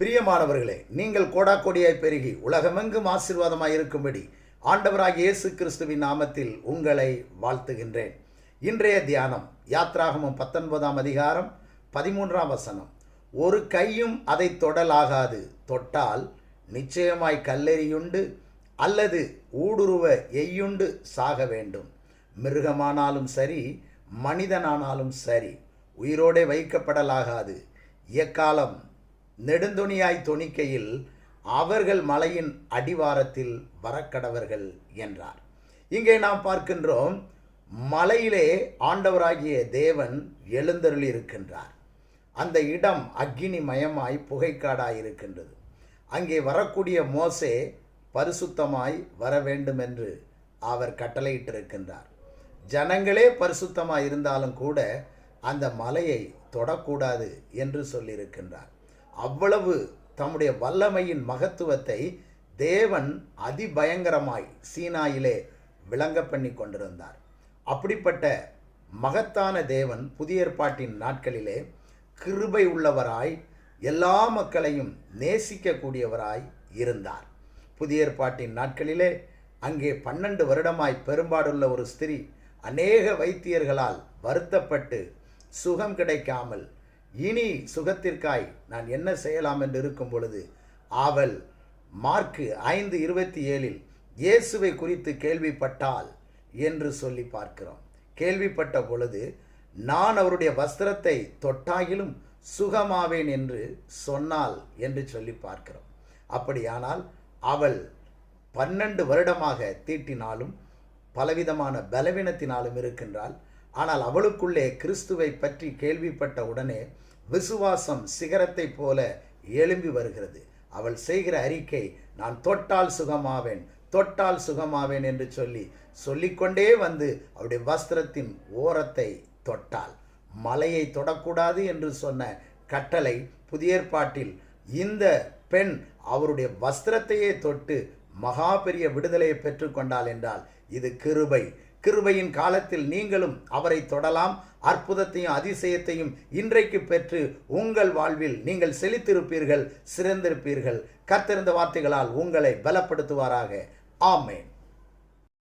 பிரியமானவர்களே நீங்கள் கோடாக்கோடியாய் பெருகி உலகமெங்கும் ஆசீர்வாதமாய் இருக்கும்படி ஆண்டவராகிய இயேசு கிறிஸ்துவின் நாமத்தில் உங்களை வாழ்த்துகின்றேன். இன்றைய தியானம் யாத்ராகமம் பத்தொன்பதாம் அதிகாரம் பதிமூன்றாம் வசனம். ஒரு கையும் அதை தொடலாகாது தொட்டால் நிச்சயமாய் கல்லெறியுண்டு அல்லது ஊடுருவ எய்யுண்டு சாக வேண்டும். மிருகமானாலும் சரி மனிதனானாலும் சரி உயிரோடே வைக்கப்படலாகாது. எக்காலம்? நெடுந்துணியாய் துணிக்கையில் அவர்கள் மலையின் அடிவாரத்தில் வரக்கடவர்கள் என்றார். இங்கே நாம் பார்க்கின்றோம் மலையிலே ஆண்டவராகிய தேவன் எழுந்தருளியிருக்கின்றார். அந்த இடம் அக்கினி மயமாய் புகைக்காடாய் இருக்கின்றது. அங்கே வரக்கூடிய மோசே பரிசுத்தமாய் வர வேண்டும் என்று அவர் கட்டளையிட்டிருக்கின்றார். ஜனங்களே பரிசுத்தமாய் இருந்தாலும் கூட அந்த மலையை தொடக்கூடாது என்று சொல்லியிருக்கின்றார். அவ்வளவு தம்முடைய வல்லமையின் மகத்துவத்தை தேவன் அதிபயங்கரமாய் சீனாயிலே விளங்க பண்ணி கொண்டிருந்தார். அப்படிப்பட்ட மகத்தான தேவன் புதிய ஏற்பாட்டின் நாட்களிலே கிருபை உள்ளவராய் எல்லா மக்களையும் நேசிக்கக்கூடியவராய் இருந்தார். புதிய ஏற்பாட்டின் நாட்களிலே அங்கே பன்னெண்டு வருடமாய் பெரும்பாடுள்ள ஒரு ஸ்திரீ அநேக வைத்தியர்களால் வருத்தப்பட்டு சுகம் கிடைக்காமல் இனி சுகத்திற்காய் நான் என்ன செய்யலாம் என்று இருக்கும் பொழுது அவள் மார்க்கு ஐந்து இருபத்தி ஏழில் இயேசுவை குறித்து கேள்விப்பட்டால் என்று சொல்லி பார்க்கிறோம். கேள்விப்பட்ட பொழுது நான் அவருடைய வஸ்திரத்தை தொட்டாகிலும் சுகமாவேன் என்று சொன்னாள் என்று சொல்லி பார்க்கிறோம். அப்படியானால் அவள் பன்னெண்டு வருடமாக தீட்டினாலும் பலவிதமான பலவீனத்தினாலும் இருக்கின்றாள். ஆனால் அவளுக்குள்ளே கிறிஸ்துவை பற்றி கேள்விப்பட்ட உடனே விசுவாசம் சிகரத்தைப் போல எழும்பி வருகிறது. அவள் செய்கிற அறிக்கை நான் தொட்டால் சுகமாவேன் தொட்டால் சுகமாவேன் என்று சொல்லி சொல்லிக்கொண்டே வந்து அவருடைய வஸ்திரத்தின் ஓரத்தை தொட்டாள். மலையை தொடக்கூடாது என்று சொன்ன கட்டளை புதிய ஏற்பாட்டில் இந்த பெண் அவருடைய வஸ்திரத்தையே தொட்டு மகா பெரிய விடுதலையை பெற்றுக்கொண்டாள் என்றால் இது கிருபை. கிருபையின் காலத்தில் நீங்களும் அவரை தொடலாம். அற்புதத்தையும் அதிசயத்தையும் இன்றைக்கு பெற்று உங்கள் வாழ்வில் நீங்கள் செழித்திருப்பீர்கள் சிறந்திருப்பீர்கள். கத்திருந்த வார்த்தைகளால் உங்களை பலப்படுத்துவாராக. ஆமேன்.